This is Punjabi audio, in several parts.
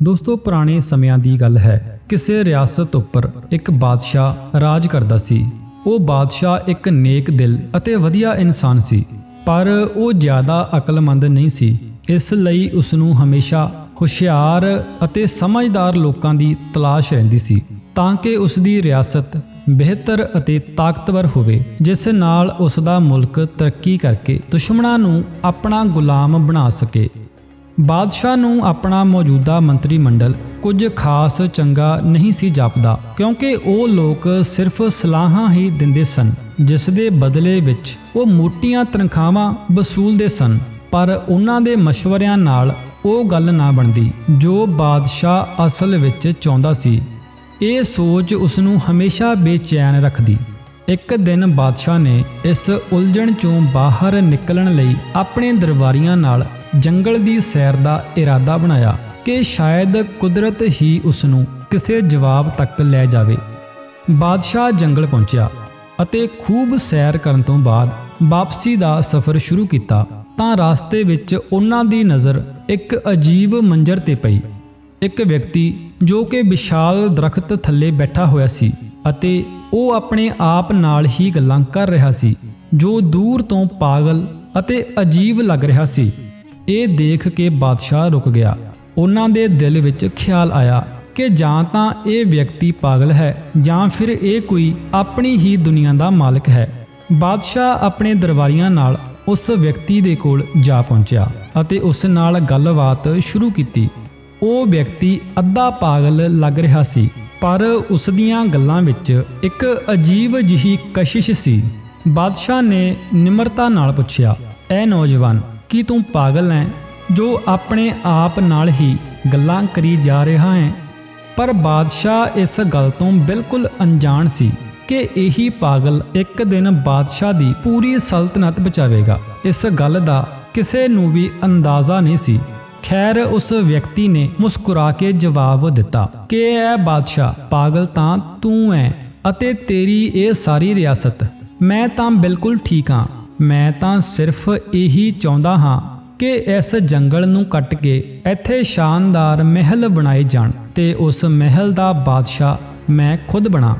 ਦੋਸਤੋ, ਪੁਰਾਣੇ ਸਮਿਆਂ ਦੀ ਗੱਲ ਹੈ, ਕਿਸੇ ਰਿਆਸਤ ਉੱਪਰ ਇੱਕ ਬਾਦਸ਼ਾਹ ਰਾਜ ਕਰਦਾ ਸੀ। ਉਹ ਬਾਦਸ਼ਾਹ ਇੱਕ ਨੇਕ ਦਿਲ ਅਤੇ ਵਧੀਆ ਇਨਸਾਨ ਸੀ, ਪਰ ਉਹ ਜ਼ਿਆਦਾ ਅਕਲਮੰਦ ਨਹੀਂ ਸੀ। ਇਸ ਲਈ ਉਸ ਨੂੰ ਹਮੇਸ਼ਾ ਹੁਸ਼ਿਆਰ ਅਤੇ ਸਮਝਦਾਰ ਲੋਕਾਂ ਦੀ ਤਲਾਸ਼ ਰਹਿੰਦੀ ਸੀ, ਤਾਂ ਕਿ ਉਸ ਦੀ ਰਿਆਸਤ ਬਿਹਤਰ ਅਤੇ ਤਾਕਤਵਰ ਹੋਵੇ, ਜਿਸ ਨਾਲ ਉਸ ਦਾ ਮੁਲਕ ਤਰੱਕੀ ਕਰਕੇ ਦੁਸ਼ਮਣਾਂ ਨੂੰ ਆਪਣਾ ਗੁਲਾਮ ਬਣਾ ਸਕੇ। ਬਾਦਸ਼ਾਹ ਨੂੰ ਆਪਣਾ ਮੌਜੂਦਾ ਮੰਤਰੀ ਮੰਡਲ ਕੁਝ ਖਾਸ ਚੰਗਾ ਨਹੀਂ ਸੀ ਜਾਪਦਾ, ਕਿਉਂਕਿ ਉਹ ਲੋਕ ਸਿਰਫ ਸਲਾਹਾਂ ਹੀ ਦਿੰਦੇ ਸਨ, ਜਿਸ ਦੇ ਬਦਲੇ ਵਿੱਚ ਉਹ ਮੋਟੀਆਂ ਤਨਖਾਹਾਂ ਵਸੂਲਦੇ ਸਨ, ਪਰ ਉਹਨਾਂ ਦੇ مشਵਰਿਆਂ ਨਾਲ ਉਹ ਗੱਲ ਨਾ ਬਣਦੀ, ਜੋ ਬਾਦਸ਼ਾਹ ਅਸਲ ਵਿੱਚ ਚਾਹੁੰਦਾ ਸੀ। ਇਹ ਸੋਚ ਉਸ ਨੂੰ ਹਮੇਸ਼ਾ ਬੇਚੈਨ ਰੱਖਦੀ। ਇੱਕ ਦਿਨ ਬਾਦਸ਼ਾਹ ਨੇ ਇਸ ਉਲਝਣ ਚੋਂ ਬਾਹਰ ਨਿਕਲਣ ਲਈ ਆਪਣੇ ਦਰਬਾਰੀਆਂ ਨਾਲ ਜੰਗਲ ਦੀ ਸੈਰ ਦਾ ਇਰਾਦਾ ਬਣਾਇਆ ਕਿ ਸ਼ਾਇਦ ਕੁਦਰਤ ਹੀ ਉਸ ਨੂੰ ਕਿਸੇ ਜਵਾਬ ਤੱਕ ਲੈ ਜਾਵੇ। ਬਾਦਸ਼ਾਹ ਜੰਗਲ ਪਹੁੰਚਿਆ ਅਤੇ ਖੂਬ ਸੈਰ ਕਰਨ ਤੋਂ ਬਾਅਦ ਵਾਪਸੀ ਦਾ ਸਫ਼ਰ ਸ਼ੁਰੂ ਕੀਤਾ ਤਾਂ ਰਾਸਤੇ ਵਿੱਚ ਉਹਨਾਂ ਦੀ ਨਜ਼ਰ ਇੱਕ ਅਜੀਬ ਮੰਜ਼ਰ ਤੇ ਪਈ। ਇੱਕ ਵਿਅਕਤੀ ਜੋ ਕਿ ਵਿਸ਼ਾਲ ਦਰਖਤ ਥੱਲੇ ਬੈਠਾ ਹੋਇਆ ਸੀ ਅਤੇ ਉਹ ਆਪਣੇ ਆਪ ਨਾਲ ਹੀ ਗੱਲਾਂ ਕਰ ਰਿਹਾ ਸੀ, ਜੋ ਦੂਰ ਤੋਂ ਪਾਗਲ ਅਤੇ ਅਜੀਬ ਲੱਗ ਰਿਹਾ ਸੀ। ਇਹ ਦੇਖ ਕੇ ਬਾਦਸ਼ਾਹ ਰੁਕ ਗਿਆ। ਉਹਨਾਂ ਦੇ ਦਿਲ ਵਿੱਚ ਖਿਆਲ ਆਇਆ ਕਿ ਜਾਂ ਤਾਂ ਇਹ ਵਿਅਕਤੀ ਪਾਗਲ ਹੈ ਜਾਂ ਫਿਰ ਇਹ ਕੋਈ ਆਪਣੀ ਹੀ ਦੁਨੀਆ ਦਾ ਮਾਲਕ ਹੈ। ਬਾਦਸ਼ਾਹ ਆਪਣੇ ਦਰਬਾਰੀਆਂ ਨਾਲ ਉਸ ਵਿਅਕਤੀ ਦੇ ਕੋਲ ਜਾ ਪਹੁੰਚਿਆ ਅਤੇ ਉਸ ਨਾਲ ਗੱਲਬਾਤ ਸ਼ੁਰੂ ਕੀਤੀ। ਉਹ ਵਿਅਕਤੀ ਅੱਧਾ ਪਾਗਲ ਲੱਗ ਰਿਹਾ ਸੀ, ਪਰ ਉਸ ਦੀਆਂ ਗੱਲਾਂ ਵਿੱਚ ਇੱਕ ਅਜੀਬ ਜਿਹੀ ਕਸ਼ਿਸ਼ ਸੀ। ਬਾਦਸ਼ਾਹ ਨੇ ਨਿਮਰਤਾ ਨਾਲ ਪੁੱਛਿਆ, ਐ ਨੌਜਵਾਨ ਕੀ ਤੂੰ ਪਾਗਲ ਹੈ ਜੋ ਆਪਣੇ ਆਪ ਨਾਲ ਹੀ ਗੱਲਾਂ ਕਰੀ ਜਾ ਰਿਹਾ ਹੈ ਪਰ ਬਾਦਸ਼ਾਹ ਇਸ ਗੱਲ ਤੋਂ ਬਿਲਕੁਲ ਅਣਜਾਣ ਸੀ ਕਿ ਇਹੀ ਪਾਗਲ ਇੱਕ ਦਿਨ ਬਾਦਸ਼ਾਹ ਦੀ ਪੂਰੀ ਸਲਤਨਤ ਬਚਾਵੇਗਾ। ਇਸ ਗੱਲ ਦਾ ਕਿਸੇ ਨੂੰ ਵੀ ਅੰਦਾਜ਼ਾ ਨਹੀਂ ਸੀ। ਖੈਰ, ਉਸ ਵਿਅਕਤੀ ਨੇ ਮੁਸਕਰਾ ਕੇ ਜਵਾਬ ਦਿੱਤਾ ਕਿ, ਐ ਬਾਦਸ਼ਾਹ, ਪਾਗਲ ਤਾਂ ਤੂੰ ਐ ਅਤੇ ਤੇਰੀ ਇਹ ਸਾਰੀ ਰਿਆਸਤ। ਮੈਂ ਤਾਂ ਬਿਲਕੁਲ ਠੀਕ ਹਾਂ ਮੈਂ ਤਾਂ ਸਿਰਫ ਇਹੀ ਚਾਹੁੰਦਾ ਹਾਂ ਕਿ ਇਸ ਜੰਗਲ ਨੂੰ ਕੱਟ ਕੇ ਇੱਥੇ ਸ਼ਾਨਦਾਰ ਮਹਿਲ ਬਣਾਏ ਜਾਣ ਤੇ ਉਸ ਮਹਿਲ ਦਾ ਬਾਦਸ਼ਾਹ ਮੈਂ ਖੁਦ ਬਣਾ।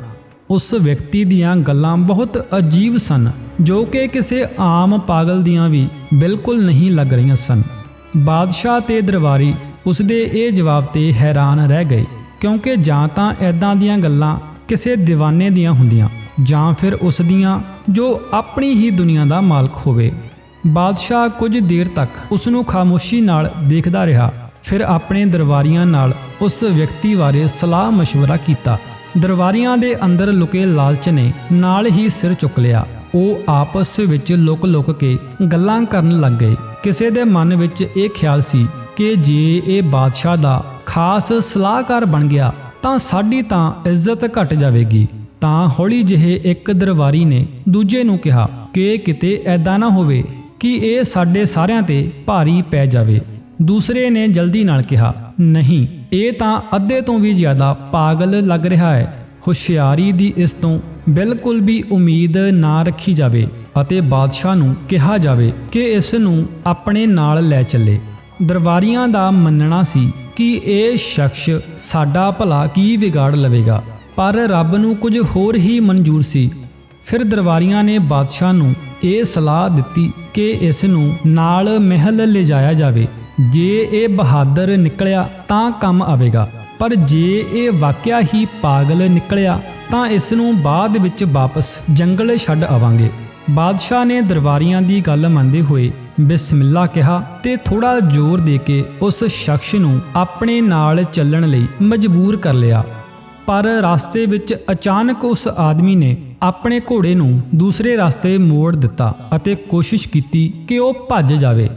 ਉਸ ਵਿਅਕਤੀ ਦੀਆਂ ਗੱਲਾਂ ਬਹੁਤ ਅਜੀਬ ਸਨ, ਜੋ ਕਿ ਕਿਸੇ ਆਮ ਪਾਗਲ ਦੀਆਂ ਵੀ ਬਿਲਕੁਲ ਨਹੀਂ ਲੱਗ ਰਹੀਆਂ ਸਨ। ਬਾਦਸ਼ਾਹ ਤੇ ਦਰਬਾਰੀ ਉਸਦੇ ਇਹ ਜਵਾਬ ਤੇ ਹੈਰਾਨ ਰਹਿ ਗਏ, ਕਿਉਂਕਿ ਜਾਂ ਤਾਂ ਐਦਾਂ ਦੀਆਂ ਗੱਲਾਂ ਕਿਸੇ دیਵਾਨੇ ਦੀਆਂ ਹੁੰਦੀਆਂ। ਜਾਂ ਫਿਰ ਉਸ ਦੀਆਂ ਜੋ ਆਪਣੀ ਹੀ ਦੁਨੀਆ ਦਾ ਮਾਲਕ ਹੋਵੇ। ਬਾਦਸ਼ਾਹ ਕੁਝ ਦੇਰ ਤੱਕ ਉਸ ਨੂੰ ਖਾਮੋਸ਼ੀ ਨਾਲ ਦੇਖਦਾ ਰਿਹਾ, ਫਿਰ ਆਪਣੇ ਦਰਬਾਰੀਆਂ ਨਾਲ ਉਸ ਵਿਅਕਤੀ ਬਾਰੇ ਸਲਾਹ مشਵਰਾ ਕੀਤਾ। ਦਰਬਾਰੀਆਂ ਦੇ ਅੰਦਰ ਲੁਕੇ ਲਾਲਚ ਨੇ ਨਾਲ ਹੀ ਸਿਰ ਚੁੱਕ ਲਿਆ। ਉਹ ਆਪਸ ਵਿੱਚ ਲੁਕ-ਲੁਕ ਕੇ ਗੱਲਾਂ ਕਰਨ ਲੱਗ ਗਏ। ਕਿਸੇ ਦੇ ਮਨ ਵਿੱਚ ਇਹ ਖਿਆਲ ਸੀ ਕਿ ਜੇ ਇਹ ਬਾਦਸ਼ਾਹ ਦਾ ਖਾਸ ਸਲਾਹਕਾਰ ਬਣ ਗਿਆ, ਤਾਂ ਸਾਡੀ ਤਾਂ ਇੱਜ਼ਤ ਘਟ ਜਾਵੇਗੀ। ਤਾਂ ਹੌਲੀ ਜਿਹੇ ਇੱਕ ਦਰਬਾਰੀ ਨੇ ਦੂਜੇ ਨੂੰ ਕਿਹਾ, ਕਿ ਕਿਤੇ ਐਦਾਂ ਨਾ ਹੋਵੇ ਕਿ ਇਹ ਸਾਡੇ ਸਾਰਿਆਂ ਤੇ ਭਾਰੀ ਪੈ ਜਾਵੇ। ਦੂਸਰੇ ਨੇ ਜਲਦੀ ਨਾਲ ਕਿਹਾ, ਨਹੀਂ, ਇਹ ਤਾਂ ਅੱਧੇ ਤੋਂ ਵੀ ਜ਼ਿਆਦਾ ਪਾਗਲ ਲੱਗ ਰਿਹਾ ਹੈ। ਹੁਸ਼ਿਆਰੀ ਦੀ ਇਸ ਤੋਂ ਬਿਲਕੁਲ ਵੀ ਉਮੀਦ ਨਾ ਰੱਖੀ ਜਾਵੇ ਅਤੇ ਬਾਦਸ਼ਾਹ ਨੂੰ ਕਿਹਾ ਜਾਵੇ ਕਿ ਇਸ ਨੂੰ ਆਪਣੇ ਨਾਲ ਲੈ ਚੱਲੇ। ਦਰਬਾਰੀਆਂ ਦਾ ਮੰਨਣਾ ਸੀ ਕਿ ਇਹ ਸ਼ਖਸ ਸਾਡਾ ਭਲਾ ਕੀ ਵਿਗਾੜ ਲਵੇਗਾ। ਪਰ ਰੱਬ ਨੂੰ ਕੁਝ ਹੋਰ ਹੀ ਮਨਜ਼ੂਰ ਸੀ। ਫਿਰ ਦਰਬਾਰੀਆਂ ਨੇ ਬਾਦਸ਼ਾਹ ਨੂੰ ਇਹ ਸਲਾਹ ਦਿੱਤੀ ਕਿ ਇਸ ਨੂੰ ਨਾਲ ਮਹਿਲ ਲਿਜਾਇਆ ਜਾਵੇ। ਜੇ ਇਹ ਬਹਾਦਰ ਨਿਕਲਿਆ ਤਾਂ ਕੰਮ ਆਵੇਗਾ। ਪਰ ਜੇ ਇਹ ਵਾਕਿਆ ਹੀ ਪਾਗਲ ਨਿਕਲਿਆ ਤਾਂ ਇਸ ਨੂੰ ਬਾਅਦ ਵਿੱਚ ਵਾਪਸ ਜੰਗਲ ਛੱਡ ਆਵਾਂਗੇ। ਬਾਦਸ਼ਾਹ ਨੇ ਦਰਬਾਰੀਆਂ ਦੀ ਗੱਲ ਮੰਨਦੇ ਹੋਏ ਬਿਸਮਿਲ੍ਲਾ ਕਿਹਾ ਤੇ ਥੋੜਾ ਜ਼ੋਰ ਦੇ ਕੇ ਉਸ ਸ਼ਖਸ ਨੂੰ ਆਪਣੇ ਨਾਲ ਚੱਲਣ ਲਈ ਮਜਬੂਰ ਕਰ ਲਿਆ। ਪਰ ਰਸਤੇ ਵਿੱਚ ਅਚਾਨਕ ਉਸ ਆਦਮੀ ਨੇ ਆਪਣੇ ਘੋੜੇ ਨੂੰ ਦੂਸਰੇ ਰਸਤੇ ਮੋੜ ਦਿੱਤਾ ਅਤੇ ਕੋਸ਼ਿਸ਼ ਕੀਤੀ ਕਿ ਉਹ ਭੱਜ ਜਾਵੇ।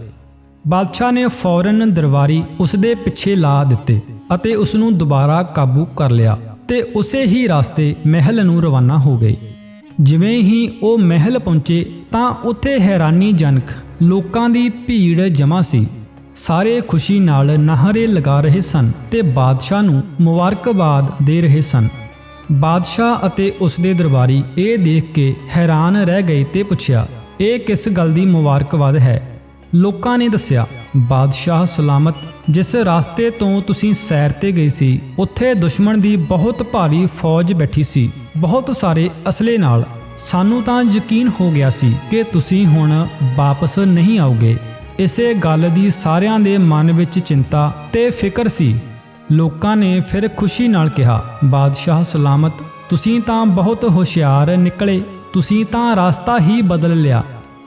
ਬਾਦਸ਼ਾਹ ਨੇ ਫੌਰਨ ਦਰਬਾਰੀ ਉਸ ਦੇ ਪਿੱਛੇ ਲਾ ਦਿੱਤੇ ਅਤੇ ਉਸ ਨੂੰ ਦੁਬਾਰਾ ਕਾਬੂ ਕਰ ਲਿਆ ਤੇ ਉਸੇ ਹੀ ਰਸਤੇ ਮਹਿਲ ਨੂੰ ਰਵਾਨਾ ਹੋ ਗਏ। ਜਿਵੇਂ ਹੀ ਉਹ ਮਹਿਲ ਪਹੁੰਚੇ ਤਾਂ ਉੱਥੇ ਹੈਰਾਨੀਜਨਕ ਲੋਕਾਂ ਦੀ ਭੀੜ ਜਮ੍ਹਾਂ ਸੀ। ਸਾਰੇ ਖੁਸ਼ੀ ਨਾਲ ਨਹਰੇ ਲਗਾ ਰਹੇ ਸਨ ਤੇ ਬਾਦਸ਼ਾਹ ਨੂੰ ਮੁਬਾਰਕਬਾਦ ਦੇ ਰਹੇ ਸਨ। ਬਾਦਸ਼ਾਹ ਅਤੇ ਉਸ ਦੇ ਦਰਬਾਰੀ ਇਹ ਦੇਖ ਕੇ ਹੈਰਾਨ ਰਹਿ ਗਏ ਤੇ ਪੁੱਛਿਆ, ਇਹ ਕਿਸ ਗੱਲ ਦੀ ਮੁਬਾਰਕਬਾਦ ਹੈ? ਲੋਕਾਂ ਨੇ ਦੱਸਿਆ, ਬਾਦਸ਼ਾਹ ਸਲਾਮਤ, ਜਿਸ ਰਸਤੇ ਤੋਂ ਤੁਸੀਂ ਸੈਰ ਤੇ ਗਏ ਸੀ, ਉੱਥੇ ਦੁਸ਼ਮਣ ਦੀ ਬਹੁਤ ਭਾਰੀ ਫੌਜ ਬੈਠੀ ਸੀ, ਬਹੁਤ ਸਾਰੇ ਅਸਲੇ ਨਾਲ। ਸਾਨੂੰ ਤਾਂ ਯਕੀਨ ਹੋ ਗਿਆ ਸੀ ਕਿ ਤੁਸੀਂ ਹੁਣ ਵਾਪਸ ਨਹੀਂ ਆਓਗੇ। ਇਸੇ ਗੱਲ ਦੀ ਸਾਰਿਆਂ ਦੇ ਮਨ ਵਿੱਚ ਚਿੰਤਾ ਤੇ ਫਿਕਰ ਸੀ। ਲੋਕਾਂ ਨੇ ਫਿਰ ਖੁਸ਼ੀ ਨਾਲ ਕਿਹਾ, ਬਾਦਸ਼ਾਹ ਸਲਾਮਤ, ਤੁਸੀਂ ਤਾਂ ਬਹੁਤ ਹੁਸ਼ਿਆਰ ਨਿਕਲੇ, ਤੁਸੀਂ ਤਾਂ ਰਸਤਾ ਹੀ ਬਦਲ ਲਿਆ।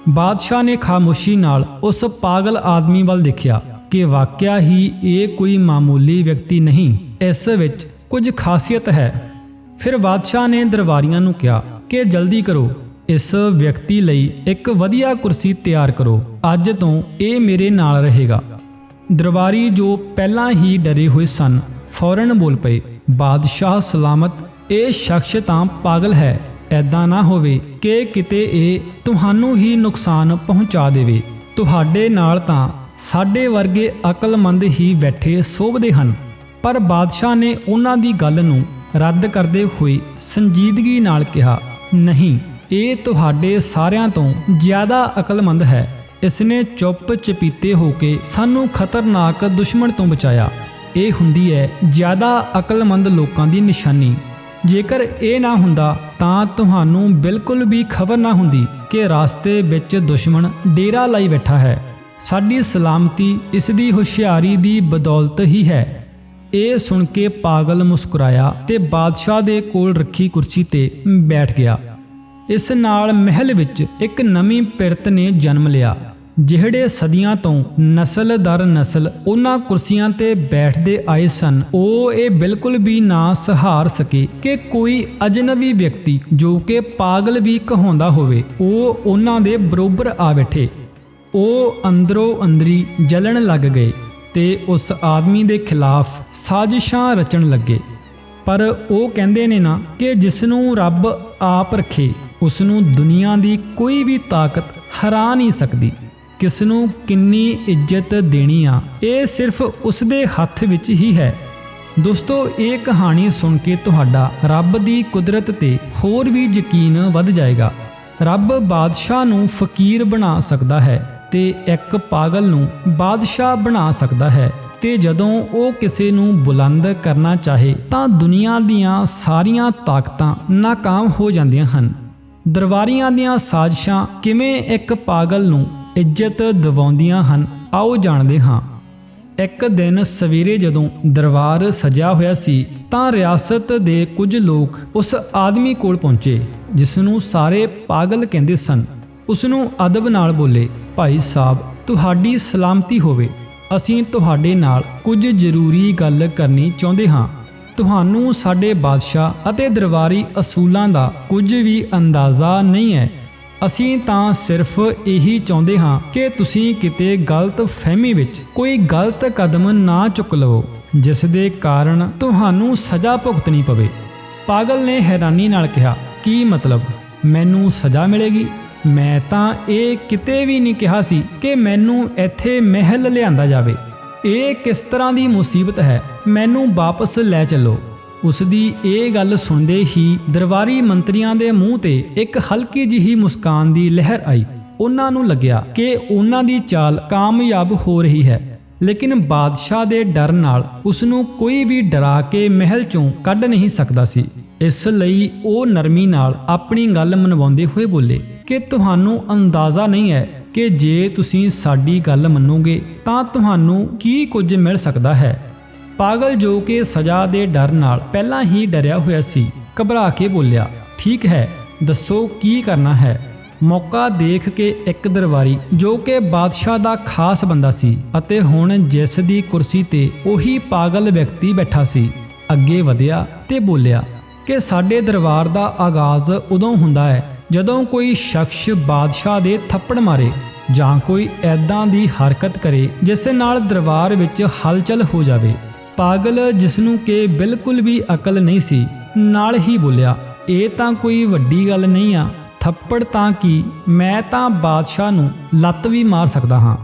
ਬਾਦਸ਼ਾਹ ਨੇ ਖਾਮੋਸ਼ੀ ਨਾਲ ਉਸ ਪਾਗਲ ਆਦਮੀ ਵੱਲ ਦੇਖਿਆ ਕਿ ਵਾਕਿਆ ਹੀ ਇਹ ਕੋਈ ਮਾਮੂਲੀ ਵਿਅਕਤੀ ਨਹੀਂ, ਇਸ ਵਿੱਚ ਕੁਝ ਖਾਸੀਅਤ ਹੈ। ਫਿਰ ਬਾਦਸ਼ਾਹ ਨੇ ਦਰਬਾਰੀਆਂ ਨੂੰ ਕਿਹਾ ਕਿ ਜਲਦੀ ਕਰੋ ਇਸ ਵਿਅਕਤੀ ਲਈ ਇੱਕ ਵਧੀਆ ਕੁਰਸੀ ਤਿਆਰ ਕਰੋ। ਅੱਜ ਤੋਂ ਇਹ ਮੇਰੇ ਨਾਲ ਰਹੇਗਾ। ਦਰਬਾਰੀ ਜੋ ਪਹਿਲਾਂ ਹੀ ਡਰੇ ਹੋਏ ਸਨ, ਫੌਰਨ ਬੋਲ ਪਏ, ਬਾਦਸ਼ਾਹ ਸਲਾਮਤ, ਇਹ ਸ਼ਖਸ ਤਾਂ ਪਾਗਲ ਹੈ। ਐਦਾਂ ਨਾ ਹੋਵੇ ਕਿ ਕਿਤੇ ਇਹ ਤੁਹਾਨੂੰ ਹੀ ਨੁਕਸਾਨ ਪਹੁੰਚਾ ਦੇਵੇ। ਤੁਹਾਡੇ ਨਾਲ ਤਾਂ ਸਾਡੇ ਵਰਗੇ ਅਕਲਮੰਦ ਹੀ ਬੈਠੇ ਸੋਭਦੇ ਹਨ। ਪਰ ਬਾਦਸ਼ਾਹ ਨੇ ਉਹਨਾਂ ਦੀ ਗੱਲ ਨੂੰ ਰੱਦ ਕਰਦੇ ਹੋਏ ਸੰਜੀਦਗੀ ਨਾਲ ਕਿਹਾ, ਨਹੀਂ ਇਹ ਤੁਹਾਡੇ ਸਾਰਿਆਂ ਤੋਂ ਜ਼ਿਆਦਾ ਅਕਲਮੰਦ ਹੈ। ਇਸਨੇ ਚੁੱਪ ਚਪੀਤੇ ਹੋ ਕੇ ਸਾਨੂੰ ਖਤਰਨਾਕ ਦੁਸ਼ਮਣ ਤੋਂ ਬਚਾਇਆ। ਇਹ ਹੁੰਦੀ ਹੈ ਜ਼ਿਆਦਾ ਅਕਲਮੰਦ ਲੋਕਾਂ ਦੀ ਨਿਸ਼ਾਨੀ। ਜੇਕਰ ਇਹ ਨਾ ਹੁੰਦਾ, ਤਾਂ ਤੁਹਾਨੂੰ ਬਿਲਕੁਲ ਵੀ ਖਬਰ ਨਾ ਹੁੰਦੀ ਕਿ ਰਾਸਤੇ ਵਿੱਚ ਦੁਸ਼ਮਣ ਡੇਰਾ ਲਾਈ ਬੈਠਾ ਹੈ। ਸਾਡੀ ਸਲਾਮਤੀ ਇਸ ਦੀ ਹੁਸ਼ਿਆਰੀ ਦੀ ਬਦੌਲਤ ਹੀ ਹੈ। ਇਹ ਸੁਣ ਕੇ ਪਾਗਲ ਮੁਸਕਰਾਇਆ ਤੇ ਬਾਦਸ਼ਾਹ ਦੇ ਕੋਲ ਰੱਖੀ ਕੁਰਸੀ ਤੇ ਬੈਠ ਗਿਆ। ਇਸ ਨਾਲ ਮਹਿਲ ਵਿੱਚ ਇੱਕ ਨਵੀਂ ਪਿਰਤ ਨੇ ਜਨਮ ਲਿਆ, ਜਿਹੜੇ ਸਦੀਆਂ ਤੋਂ ਨਸਲ ਦਰ ਨਸਲ ਉਹਨਾਂ ਕੁਰਸੀਆਂ ਤੇ ਬੈਠਦੇ ਆਏ ਸਨ। ਉਹ ਇਹ ਬਿਲਕੁਲ ਵੀ ਨਾ ਸਹਾਰ ਸਕੇ ਕਿ ਕੋਈ ਅਜਨਬੀ ਵਿਅਕਤੀ ਜੋ ਕਿ ਪਾਗਲ ਵੀ ਕਹਾਉਂਦਾ ਹੋਵੇ, ਉਹ ਉਹਨਾਂ ਦੇ ਬਰੋਬਰ ਆ ਬੈਠੇ। ਉਹ ਅੰਦਰੋਂ ਅੰਦਰੀ ਜਲਣ ਲੱਗ ਗਏ ਤੇ ਉਸ ਆਦਮੀ ਦੇ ਖਿਲਾਫ ਸਾਜ਼ਿਸ਼ਾਂ ਰਚਣ ਲੱਗੇ। ਪਰ ਉਹ ਕਹਿੰਦੇ ਨੇ ਨਾ ਕਿ ਜਿਸ ਨੂੰ ਰੱਬ ਆਪ ਰੱਖੇ ਉਸ ਨੂੰ ਦੁਨੀਆ ਦੀ ਕੋਈ ਵੀ ਤਾਕਤ ਹਰਾ ਨਹੀਂ ਸਕਦੀ। ਕਿਸ ਨੂੰ ਕਿੰਨੀ ਇੱਜ਼ਤ ਦੇਣੀ ਆ, ਇਹ ਸਿਰਫ ਉਸ ਦੇ ਹੱਥ ਵਿੱਚ ਹੀ ਹੈ। ਦੋਸਤੋ, ਇਹ ਕਹਾਣੀ ਸੁਣ ਕੇ ਤੁਹਾਡਾ ਰੱਬ ਦੀ ਕੁਦਰਤ ਤੇ ਹੋਰ ਵੀ ਯਕੀਨ ਵੱਧ ਜਾਏਗਾ। ਰੱਬ ਬਾਦਸ਼ਾਹ ਨੂੰ ਫਕੀਰ ਬਣਾ ਸਕਦਾ ਹੈ ਤੇ ਇੱਕ ਪਾਗਲ ਨੂੰ ਬਾਦਸ਼ਾਹ ਬਣਾ ਸਕਦਾ ਹੈ ਤੇ ਜਦੋਂ ਉਹ ਕਿਸੇ ਨੂੰ ਬੁਲੰਦ ਕਰਨਾ ਚਾਹੇ ਤਾਂ ਦੁਨੀਆ ਦੀਆਂ ਸਾਰੀਆਂ ਤਾਕਤਾਂ ਨਾਕਾਮ ਹੋ ਜਾਂਦੀਆਂ ਹਨ। ਦਰਬਾਰੀਆਂ ਦੀਆਂ ਸਾਜ਼ਿਸ਼ਾਂ ਕਿਵੇਂ ਇੱਕ ਪਾਗਲ ਨੂੰ ਇੱਜ਼ਤ ਦਿਵਾਉਂਦੀਆਂ ਹਨ, ਆਓ ਜਾਣਦੇ ਹਾਂ। ਇੱਕ ਦਿਨ ਸਵੇਰੇ ਜਦੋਂ ਦਰਬਾਰ ਸਜਿਆ ਹੋਇਆ ਸੀ, ਤਾਂ ਰਿਆਸਤ ਦੇ ਕੁਝ ਲੋਕ ਉਸ ਆਦਮੀ ਕੋਲ ਪਹੁੰਚੇ, ਜਿਸ ਨੂੰ ਸਾਰੇ ਪਾਗਲ ਕਹਿੰਦੇ ਸਨ। ਉਸ ਨੂੰ ਅਦਬ ਨਾਲ ਬੋਲੇ, ਭਾਈ ਸਾਹਿਬ, ਤੁਹਾਡੀ ਸਲਾਮਤੀ ਹੋਵੇ। ਅਸੀਂ ਤੁਹਾਡੇ ਨਾਲ ਕੁਝ ਜ਼ਰੂਰੀ ਗੱਲ ਕਰਨੀ ਚਾਹੁੰਦੇ ਹਾਂ। ਤੁਹਾਨੂੰ ਸਾਡੇ ਬਾਦਸ਼ਾਹ ਅਤੇ ਦਰਬਾਰੀ ਅਸੂਲਾਂ ਦਾ ਕੁਝ ਵੀ ਅੰਦਾਜ਼ਾ ਨਹੀਂ ਹੈ। ਅਸੀਂ ਤਾਂ ਸਿਰਫ ਇਹੀ ਚਾਹੁੰਦੇ ਹਾਂ ਕਿ ਤੁਸੀਂ ਕਿਤੇ ਗਲਤ ਫਹਿਮੀ ਵਿੱਚ ਕੋਈ ਗਲਤ ਕਦਮ ਨਾ ਚੁੱਕ ਲਵੋ, ਜਿਸ ਦੇ ਕਾਰਨ ਤੁਹਾਨੂੰ ਸਜ਼ਾ ਭੁਗਤਣੀ ਪਵੇ। ਪਾਗਲ ਨੇ ਹੈਰਾਨੀ ਨਾਲ ਕਿਹਾ, ਕੀ ਮਤਲਬ? ਮੈਨੂੰ ਸਜ਼ਾ ਮਿਲੇਗੀ? ਮੈਂ ਤਾਂ ਇਹ ਕਿਤੇ ਵੀ ਨਹੀਂ ਕਿਹਾ ਸੀ ਕਿ ਮੈਨੂੰ ਇੱਥੇ ਮਹਿਲ ਲਿਆਂਦਾ ਜਾਵੇ। ਇਹ ਕਿਸ ਤਰ੍ਹਾਂ ਦੀ ਮੁਸੀਬਤ ਹੈ? ਮੈਨੂੰ ਵਾਪਸ ਲੈ ਚੱਲੋ। ਉਸ ਦੀ ਇਹ ਗੱਲ ਸੁਣਦੇ ਹੀ ਦਰਬਾਰੀ ਮੰਤਰੀਆਂ ਦੇ ਮੂੰਹ ਤੇ ਇੱਕ ਹਲਕੀ ਜਿਹੀ ਮੁਸਕਾਨ ਦੀ ਲਹਿਰ ਆਈ। ਉਹਨਾਂ ਨੂੰ ਲੱਗਿਆ ਕਿ ਉਹਨਾਂ ਦੀ ਚਾਲ ਕਾਮਯਾਬ ਹੋ ਰਹੀ ਹੈ। ਲੇਕਿਨ ਬਾਦਸ਼ਾਹ ਦੇ ਡਰ ਨਾਲ ਉਸ ਨੂੰ ਕੋਈ ਵੀ ਡਰਾ ਕੇ ਮਹਿਲ ਚੋਂ ਕੱਢ ਨਹੀਂ ਸਕਦਾ ਸੀ। ਇਸ ਲਈ ਉਹ ਨਰਮੀ ਨਾਲ ਆਪਣੀ ਗੱਲ ਮਨਵਾਉਂਦੇ ਹੋਏ ਬੋਲੇ ਕਿ ਤੁਹਾਨੂੰ ਅੰਦਾਜ਼ਾ ਨਹੀਂ ਹੈ ਕਿ ਜੇ ਤੁਸੀਂ ਸਾਡੀ ਗੱਲ ਮੰਨੋਗੇ ਤਾਂ ਤੁਹਾਨੂੰ ਕੀ ਕੁਝ ਮਿਲ ਸਕਦਾ ਹੈ? ਪਾਗਲ ਜੋ ਕਿ ਸਜ਼ਾ ਦੇ ਡਰ ਨਾਲ ਪਹਿਲਾਂ ਹੀ ਡਰਿਆ ਹੋਇਆ ਸੀ, ਘਬਰਾ ਕੇ ਬੋਲਿਆ, ਠੀਕ ਹੈ, ਦੱਸੋ ਕੀ ਕਰਨਾ ਹੈ? ਮੌਕਾ ਦੇਖ ਕੇ ਇੱਕ ਦਰਬਾਰੀ ਜੋ ਕਿ ਬਾਦਸ਼ਾਹ ਦਾ ਖਾਸ ਬੰਦਾ ਸੀ ਅਤੇ ਹੁਣ ਜਿਸ ਦੀ ਕੁਰਸੀ ਤੇ ਉਹੀ ਪਾਗਲ ਵਿਅਕਤੀ ਬੈਠਾ ਸੀ, ਅੱਗੇ ਵਧਿਆ ਤੇ ਬੋਲਿਆ, ਕਿ ਸਾਡੇ ਦਰਬਾਰ ਦਾ ਆਗਾਜ਼ ਉਦੋਂ ਹੁੰਦਾ ਹੈ ਜਦੋਂ ਕੋਈ ਸ਼ਖਸ ਬਾਦਸ਼ਾਹ ਦੇ ਥੱਪੜ ਮਾਰੇ ਜਾਂ ਕੋਈ ਐਦਾਂ ਦੀ ਹਰਕਤ ਕਰੇ ਜਿਸ ਨਾਲ ਦਰਬਾਰ ਵਿੱਚ ਹਲਚਲ ਹੋ ਜਾਵੇ, ਪਾਗਲ ਜਿਸ ਨੂੰ ਕਿ ਬਿਲਕੁਲ ਵੀ ਅਕਲ ਨਹੀਂ ਸੀ, ਨਾਲ ਹੀ ਬੋਲਿਆ, ਇਹ ਤਾਂ ਕੋਈ ਵੱਡੀ ਗੱਲ ਨਹੀਂ ਆ, ਥੱਪੜ ਤਾਂ ਕੀ, ਮੈਂ ਤਾਂ ਬਾਦਸ਼ਾਹ ਨੂੰ ਲੱਤ ਵੀ ਮਾਰ ਸਕਦਾ ਹਾਂ।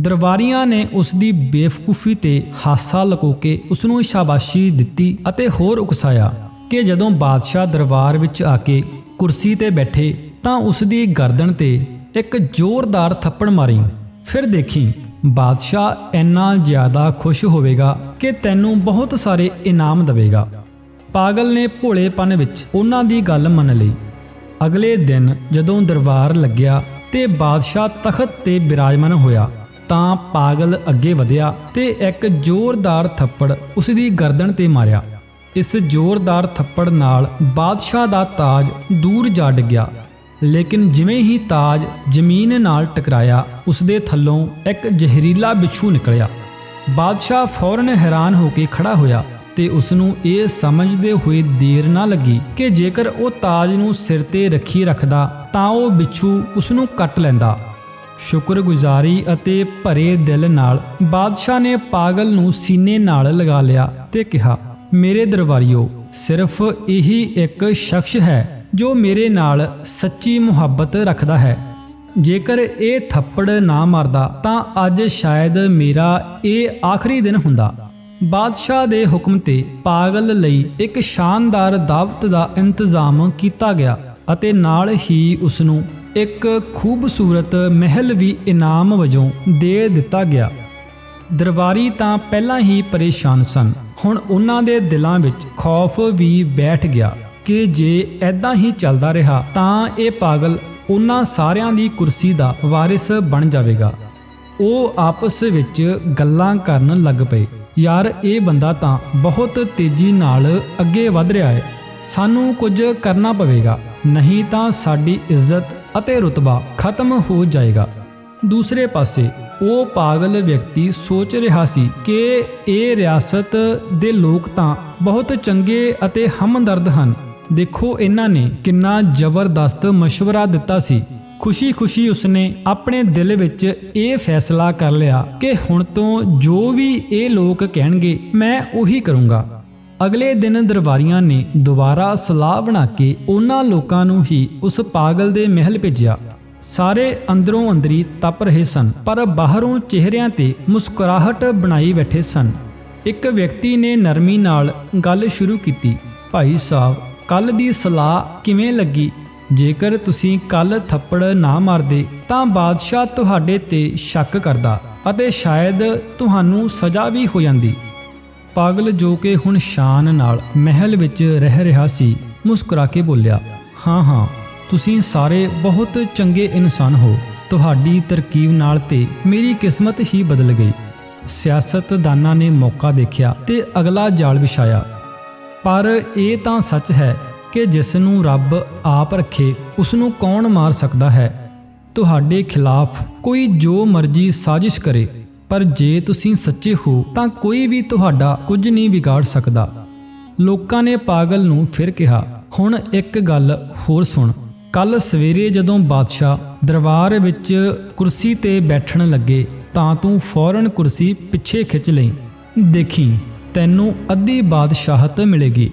ਦਰਬਾਰੀਆਂ ਨੇ ਉਸ ਦੀ ਬੇਵਕੂਫੀ ਤੇ ਹਾਸਾ ਲਕੋ ਕੇ ਉਸ ਨੂੰ ਸ਼ਾਬਾਸ਼ੀ ਦਿੱਤੀ ਅਤੇ ਹੋਰ ਉਕਸਾਇਆ ਕਿ ਜਦੋਂ ਬਾਦਸ਼ਾਹ ਦਰਬਾਰ ਵਿੱਚ ਆ ਕੇ ਕੁਰਸੀ ਤੇ ਬੈਠੇ ਤਾਂ ਉਸ ਦੀ ਗਰਦਨ ਤੇ ਇੱਕ ਜ਼ੋਰਦਾਰ ਥੱਪੜ ਮਾਰੀ। ਫਿਰ ਦੇਖੀ, ਬਾਦਸ਼ਾਹ ਇੰਨਾ ਜ਼ਿਆਦਾ ਖੁਸ਼ ਹੋਵੇਗਾ ਕਿ ਤੈਨੂੰ ਬਹੁਤ ਸਾਰੇ ਇਨਾਮ ਦੇਵੇਗਾ। ਪਾਗਲ ਨੇ ਭੋਲੇਪਨ ਵਿੱਚ ਉਹਨਾਂ ਦੀ ਗੱਲ ਮੰਨ ਲਈ। ਅਗਲੇ ਦਿਨ ਜਦੋਂ ਦਰਬਾਰ ਲੱਗਿਆ ਤੇ ਬਾਦਸ਼ਾਹ ਤਖਤ ਤੇ ਬਿਰਾਜਮਾਨ ਹੋਇਆ, ਤਾਂ ਪਾਗਲ ਅੱਗੇ ਵਧਿਆ ਤੇ ਇੱਕ ਜ਼ੋਰਦਾਰ ਥੱਪੜ ਉਸ ਦੀ ਗਰਦਨ ਤੇ ਮਾਰਿਆ। ਇਸ ਜ਼ੋਰਦਾਰ ਥੱਪੜ ਨਾਲ ਬਾਦਸ਼ਾਹ ਦਾ ਤਾਜ ਦੂਰ ਜਾ ਡਿੱਗਿਆ ਲੇਕਿਨ ਜਿਵੇਂ ਹੀ ਤਾਜ ਜ਼ਮੀਨ ਨਾਲ ਟਕਰਾਇਆ ਉਸ ਦੇ ਥੱਲੋਂ ਇੱਕ ਜ਼ਹਿਰੀਲਾ ਬਿੱਛੂ ਨਿਕਲਿਆ। ਬਾਦਸ਼ਾਹ ਫੌਰਨ ਹੈਰਾਨ ਹੋ ਕੇ ਖੜਾ ਹੋਇਆ ਤੇ ਉਸ ਨੂੰ ਇਹ ਸਮਝਦੇ ਹੋਏ ਦੇਰ ਨਾ ਲੱਗੀ ਕਿ ਜੇਕਰ ਉਹ ਤਾਜ ਨੂੰ ਸਿਰ ਤੇ ਰੱਖੀ ਰੱਖਦਾ, ਤਾਂ ਉਹ ਬਿੱਛੂ ਉਸ ਨੂੰ ਕੱਟ ਲੈਂਦਾ। ਸ਼ੁਕਰਗੁਜ਼ਾਰੀ ਅਤੇ ਭਰੇ ਦਿਲ ਨਾਲ ਬਾਦਸ਼ਾਹ ਨੇ ਪਾਗਲ ਨੂੰ ਸੀਨੇ ਨਾਲ ਲਗਾ ਲਿਆ ਤੇ ਕਿਹਾ ਮੇਰੇ ਦਰਬਾਰੀਓ ਸਿਰਫ ਇਹੀ ਇੱਕ ਸ਼ਖਸ ਹੈ ਜੋ ਮੇਰੇ ਨਾਲ ਸੱਚੀ ਮੁਹੱਬਤ ਰੱਖਦਾ ਹੈ। ਜੇਕਰ ਇਹ ਥੱਪੜ ਨਾ ਮਾਰਦਾ, ਤਾਂ ਅੱਜ ਸ਼ਾਇਦ ਮੇਰਾ ਇਹ ਆਖਰੀ ਦਿਨ ਹੁੰਦਾ। ਬਾਦਸ਼ਾਹ ਦੇ ਹੁਕਮ ਤੇ ਪਾਗਲ ਲਈ ਇੱਕ ਸ਼ਾਨਦਾਰ ਦਾਵਤ ਦਾ ਇੰਤਜ਼ਾਮ ਕੀਤਾ ਗਿਆ ਅਤੇ ਨਾਲ ਹੀ ਉਸ ਨੂੰ ਇੱਕ ਖੂਬਸੂਰਤ ਮਹਿਲ ਵੀ ਇਨਾਮ ਵਜੋਂ ਦੇ ਦਿੱਤਾ ਗਿਆ। ਦਰਬਾਰੀ ਤਾਂ ਪਹਿਲਾਂ ਹੀ ਪਰੇਸ਼ਾਨ ਸਨ। ਹੁਣ ਉਹਨਾਂ ਦੇ ਦਿਲਾਂ ਵਿੱਚ ਖੌਫ ਵੀ ਬੈਠ ਗਿਆ ਕਿ ਜੇ ਐਦਾਂ ਹੀ ਚੱਲਦਾ ਰਿਹਾ ਤਾਂ ਇਹ ਪਾਗਲ ਉਹਨਾਂ ਸਾਰਿਆਂ ਦੀ ਕੁਰਸੀ ਦਾ ਵਾਰਿਸ ਬਣ ਜਾਵੇਗਾ। ਉਹ ਆਪਸ ਵਿੱਚ ਗੱਲਾਂ ਕਰਨ ਲੱਗ ਪਏ। ਯਾਰ, ਇਹ ਬੰਦਾ ਤਾਂ ਬਹੁਤ ਤੇਜ਼ੀ ਨਾਲ ਅੱਗੇ ਵਧ ਰਿਹਾ ਹੈ ਸਾਨੂੰ ਕੁਝ ਕਰਨਾ ਪਵੇਗਾ। ਨਹੀਂ ਤਾਂ ਸਾਡੀ ਇੱਜ਼ਤ ਅਤੇ ਰੁਤਬਾ ਖਤਮ ਹੋ ਜਾਏਗਾ। ਦੂਸਰੇ ਪਾਸੇ ਉਹ ਪਾਗਲ ਵਿਅਕਤੀ ਸੋਚ ਰਿਹਾ ਸੀ ਕਿ ਇਹ ਰਿਆਸਤ ਦੇ ਲੋਕ ਤਾਂ ਬਹੁਤ ਚੰਗੇ ਅਤੇ ਹਮਦਰਦ ਹਨ। ਦੇਖੋ ਇਹਨਾਂ ਨੇ ਕਿੰਨਾ ਜ਼ਬਰਦਸਤ مشਵਰਾ ਦਿੱਤਾ ਸੀ। ਖੁਸ਼ੀ-ਖੁਸ਼ੀ ਉਸਨੇ ਆਪਣੇ ਦਿਲ ਵਿੱਚ ਇਹ ਫੈਸਲਾ ਕਰ ਲਿਆ ਕਿ ਹੁਣ ਤੋਂ ਜੋ ਵੀ ਇਹ ਲੋਕ ਕਹਿਣਗੇ, ਮੈਂ ਉਹੀ ਕਰੂੰਗਾ। ਅਗਲੇ ਦਿਨ ਦਰਬਾਰੀਆਂ ਨੇ ਦੁਬਾਰਾ ਸਲਾਹ ਬਣਾ ਕੇ ਉਹਨਾਂ ਲੋਕਾਂ ਨੂੰ ਹੀ ਉਸ ਪਾਗਲ ਦੇ ਮਹਿਲ ਭੇਜਿਆ। ਸਾਰੇ ਅੰਦਰੋਂ ਅੰਦਰੀ ਤਪ ਰਹੇ ਸਨ, ਪਰ ਬਾਹਰੋਂ ਚਿਹਰਿਆਂ ਤੇ ਮੁਸਕਰਾਹਟ ਬਣਾਈ ਬੈਠੇ ਸਨ। ਇੱਕ ਵਿਅਕਤੀ ਨੇ ਨਰਮੀ ਨਾਲ ਗੱਲ ਸ਼ੁਰੂ ਕੀਤੀ, ਭਾਈ ਸਾਹਿਬ ਕੱਲ ਦੀ ਸਲਾਹ ਕਿਵੇਂ ਲੱਗੀ? ਜੇਕਰ ਤੁਸੀਂ ਕੱਲ ਥੱਪੜ ਨਾ ਮਾਰਦੇ, ਤਾਂ ਬਾਦਸ਼ਾਹ ਤੁਹਾਡੇ ਤੇ ਸ਼ੱਕ ਕਰਦਾ ਅਤੇ ਸ਼ਾਇਦ ਤੁਹਾਨੂੰ ਸਜ਼ਾ ਵੀ ਹੋ ਜਾਂਦੀ। ਪਾਗਲ ਜੋ ਕਿ ਹੁਣ ਸ਼ਾਨ ਨਾਲ ਮਹਿਲ ਵਿੱਚ ਰਹਿ ਰਿਹਾ ਸੀ, ਮੁਸਕਰਾ ਕੇ ਬੋਲਿਆ, ਹਾਂ ਹਾਂ ਤੁਸੀਂ ਸਾਰੇ ਬਹੁਤ ਚੰਗੇ ਇਨਸਾਨ ਹੋ। ਤੁਹਾਡੀ ਤਰਕੀਬ ਨਾਲ ਤੇ ਮੇਰੀ ਕਿਸਮਤ ਹੀ ਬਦਲ ਗਈ। ਸਿਆਸਤਦਾਨਾਂ ਨੇ ਮੌਕਾ ਦੇਖਿਆ ਤੇ ਅਗਲਾ ਜਾਲ ਵਿਛਾਇਆ। ਪਰ ਇਹ ਤਾਂ ਸੱਚ ਹੈ ਕਿ ਜਿਸ ਨੂੰ ਰੱਬ ਆਪ ਰੱਖੇ ਉਸ ਨੂੰ ਕੌਣ ਮਾਰ ਸਕਦਾ ਹੈ? ਤੁਹਾਡੇ ਖਿਲਾਫ ਕੋਈ ਜੋ ਮਰਜ਼ੀ ਸਾਜ਼ਿਸ਼ ਕਰੇ, ਪਰ ਜੇ ਤੁਸੀਂ ਸੱਚੇ ਹੋ, ਤਾਂ ਕੋਈ ਵੀ ਤੁਹਾਡਾ ਕੁਝ ਨਹੀਂ ਵਿਗਾੜ ਸਕਦਾ। ਲੋਕਾਂ ਨੇ ਪਾਗਲ ਨੂੰ ਫਿਰ ਕਿਹਾ, ਹੁਣ ਇੱਕ ਗੱਲ ਹੋਰ ਸੁਣ। ਕੱਲ ਸਵੇਰੇ ਜਦੋਂ ਬਾਦਸ਼ਾਹ ਦਰਬਾਰ ਵਿੱਚ ਕੁਰਸੀ ਤੇ ਬੈਠਣ ਲੱਗੇ ਤਾਂ ਤੂੰ ਫੌਰਨ ਕੁਰਸੀ ਪਿੱਛੇ ਖਿੱਚ ਲਈ। ਦੇਖੀ, ਤੈਨੂੰ ਅੱਧੀ ਬਾਦਸ਼ਾਹਤ ਮਿਲੇਗੀ।